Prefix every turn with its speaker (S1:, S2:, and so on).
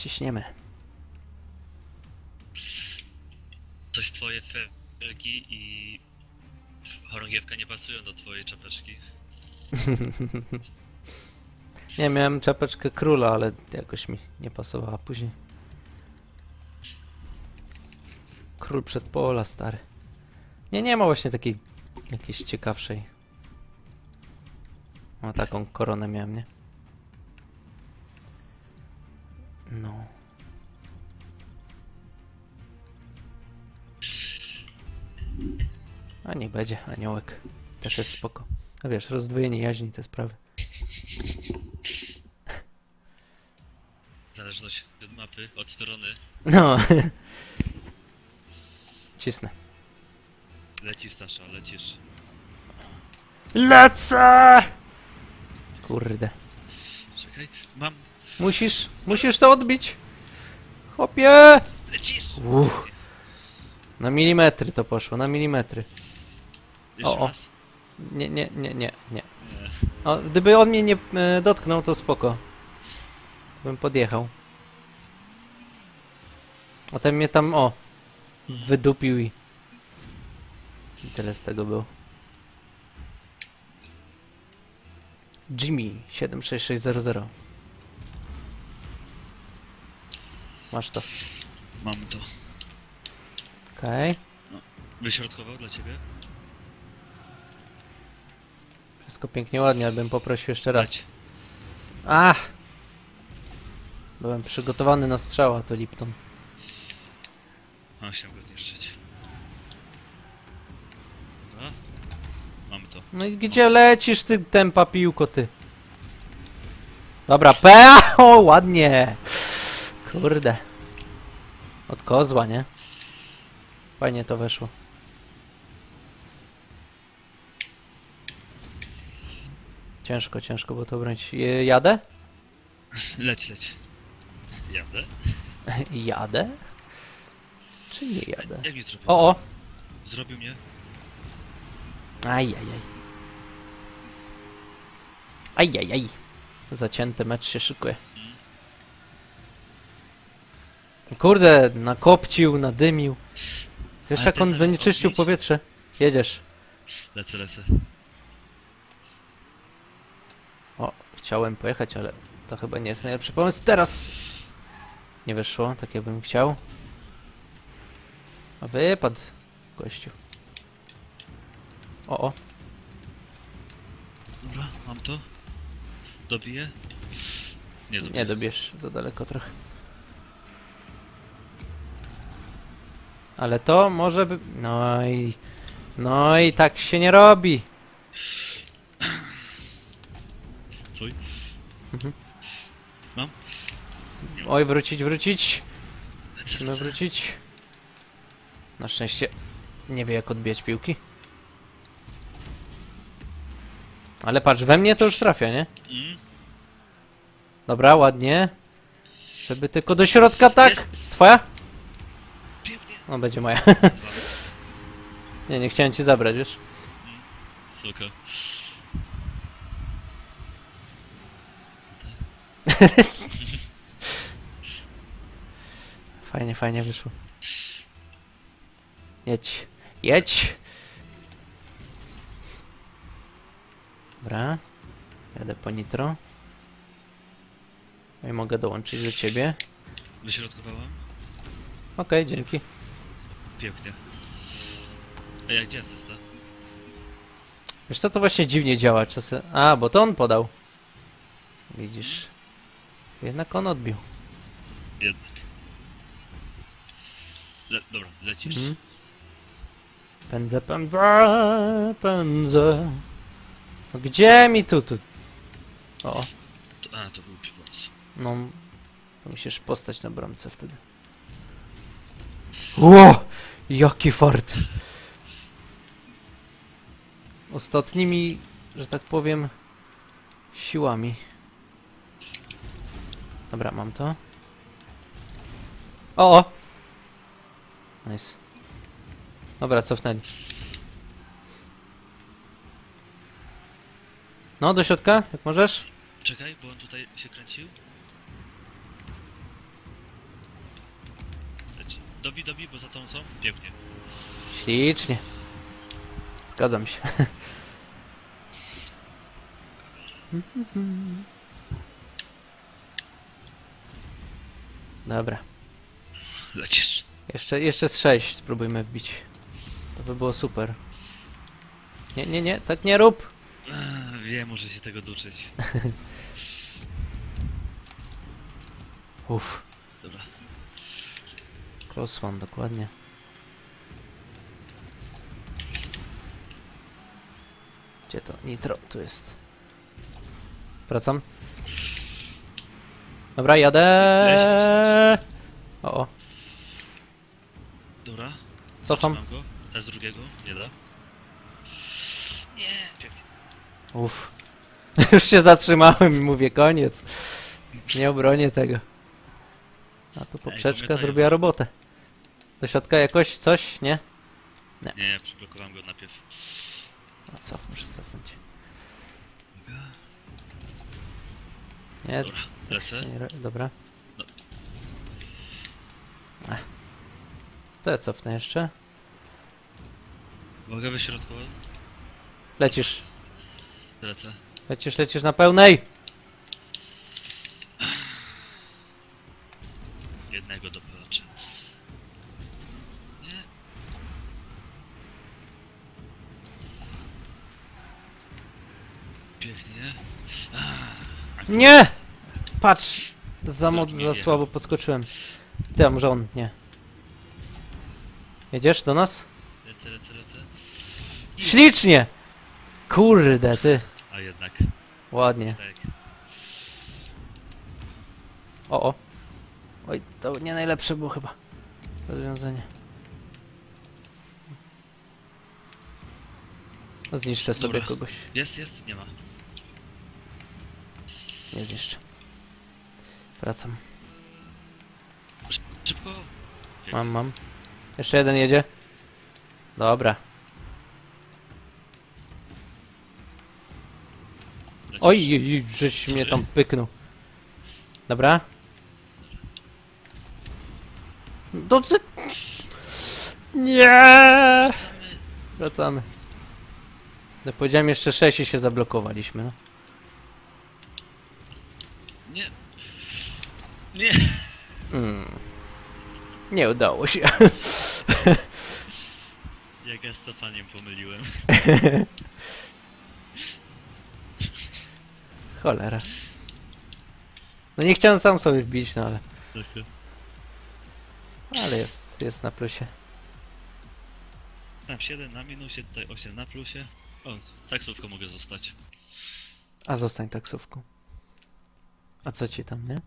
S1: Ciśniemy.
S2: Coś twoje felgi i chorągiewka nie pasują do twojej czapeczki.
S1: Nie, miałem czapeczkę króla, ale jakoś mi nie pasowała później. Król przedpola, stary. Nie, nie ma właśnie takiej jakiejś ciekawszej. No taką koronę miałem, nie? No. A niech będzie, aniołek. Też jest spoko. A wiesz, rozdwojenie jaźni, te sprawy.
S2: W zależności od mapy, od strony,
S1: No. Cisnę.
S2: lecisz Stasza, lecisz.
S1: Lecę! Kurde.
S2: Czekaj, mam...
S1: Musisz, musisz to odbić. Chłopie!
S2: Lecisz!
S1: Uff. Na milimetry to poszło, na milimetry.
S2: Jeszcze
S1: o.
S2: raz?
S1: Nie, nie, nie, nie, nie.
S2: Nie.
S1: O, gdyby on mnie nie e, dotknął, to spoko. Bym podjechał. A ten mnie tam, o, wydupił i... I tyle z tego było. Jimmy 76600. Masz to.
S2: Mam to.
S1: Okej.
S2: Wyśrodkował dla ciebie?
S1: Wszystko pięknie, ładnie, ale bym poprosił jeszcze raz.
S2: Leć.
S1: Ach! Byłem przygotowany na strzała, to Lipton.
S2: A, chciałem go zniszczyć. Dobra. Mamy to.
S1: No i gdzie lecisz ty tempa piłko ty? Dobra, P! O, ładnie! Kurde. Od kozła, nie? Fajnie to weszło. Ciężko, ciężko było to obronić. Jadę?
S2: Leć, leć. Jadę?
S1: Jadę? Czy nie jadę?
S2: Jak mi zrobił?
S1: O, o!
S2: Zrobił mnie?
S1: Ajajaj. Ajajaj. Zacięty mecz się szykuje. Kurde, nakopcił, nadymił. Wiesz
S2: Ale
S1: jak on zanieczyścił powietrze? Jedziesz.
S2: Lecę, lecę.
S1: O, chciałem pojechać, ale to chyba nie jest najlepszy pomysł. Teraz! Nie wyszło, tak jakbym chciał. A wypadł, gościu. O, o.
S2: Dobra, mam to. Dobiję? Nie dobiję.
S1: Nie dobierz za daleko trochę. Ale to może by... No i... No i tak się nie robi.
S2: Twój?
S1: Mhm.
S2: Mam?
S1: Oj, wrócić, wrócić. Musimy
S2: lecę.
S1: wrócić. Na szczęście nie wie jak odbijać piłki. Ale patrz, we mnie to już trafia, nie?
S2: Mm.
S1: Dobra, ładnie. Żeby tylko do środka, tak? Twoja? No, będzie moja. nie, nie chciałem ci zabrać, wiesz?
S2: Spoko.
S1: Fajnie, fajnie wyszło. Jedź. Jedź! Dobra. Jadę po nitro. No I mogę dołączyć do ciebie.
S2: Wyśrodkowałem?
S1: Okej, dzięki.
S2: Pięknie. Ej, a gdzie jest testa?
S1: Wiesz co, to właśnie dziwnie działa czasem. A, bo to on podał. Widzisz. Jednak on odbił.
S2: Jednak. Le dobra, lecisz.
S1: Mhm. Pędzę, pędzę, pędzę. No gdzie mi tu, tu? O,
S2: To, a, to był piwoc.
S1: no. To musisz postać na bramce wtedy. Ło! Jaki fart! Ostatnimi, że tak powiem, siłami. Dobra, mam to. O! Nice. Dobra, cofnęli. No, do środka, jak możesz.
S2: Czekaj, bo on tutaj się kręcił. Dobi, dobi, bo za tą są? Pięknie.
S1: Ślicznie. Zgadzam się. Dobra.
S2: Lecisz.
S1: Jeszcze, jeszcze z 6 spróbujmy wbić. To by było super. Nie, nie, nie, tak nie rób.
S2: Ech, Wiem, muszę się tego duczyć.
S1: Uff. Close one, dokładnie. Gdzie to? Nitro, tu jest. Wracam. Dobra, jadę. O, o,
S2: Dobra.
S1: cofam.
S2: Go. Teraz drugiego. Nie da. Nie. Pięknie.
S1: Uff. Już się zatrzymałem i mówię koniec. Nie obronię tego. A tu poprzeczka zrobiła robotę. Do środka jakoś coś? Nie?
S2: Nie, przyblokowałem go najpierw.
S1: A co, muszę cofnąć. Nie,
S2: Dobra, lecę.
S1: nie, dobra.
S2: No.
S1: Ech. To ja cofnę jeszcze.
S2: Uwaga, wyśrodkowa.
S1: Lecisz.
S2: Lecę.
S1: Lecisz, lecisz na pełnej.
S2: Jednego dopalaczę. Nie. Pięknie.
S1: Nie! Patrz! Za, moc,
S2: mi
S1: za słabo podskoczyłem. Ty, a może on? Nie. Jedziesz do nas?
S2: Lecę, lecę, lecę.
S1: Ślicznie! Kurde, ty.
S2: A jednak.
S1: Ładnie.
S2: Tak.
S1: O, o. Oj, to nie najlepsze było chyba. Rozwiązanie. Zniszczę sobie
S2: Dobra.
S1: kogoś.
S2: Jest, jest, nie ma.
S1: Nie zniszczę. Wracam.
S2: Szybko.
S1: Mam, mam. Jeszcze jeden jedzie. Dobra. Oj, żeś mnie tam pyknął. Dobra. Do. Nie!
S2: Wracamy.
S1: Wracamy. No, powiedziałem jeszcze 6 i się zablokowaliśmy. No.
S2: Nie. Nie.
S1: Mm. Nie udało się.
S2: Jak ja stopaniem pomyliłem.
S1: Cholera. No nie chciałem sam sobie wbić, no ale... Ale jest, jest na plusie.
S2: Tam 7 na minusie, tutaj 8 na plusie. O, taksówką mogę zostać.
S1: A zostań taksówką. A co ci tam, nie?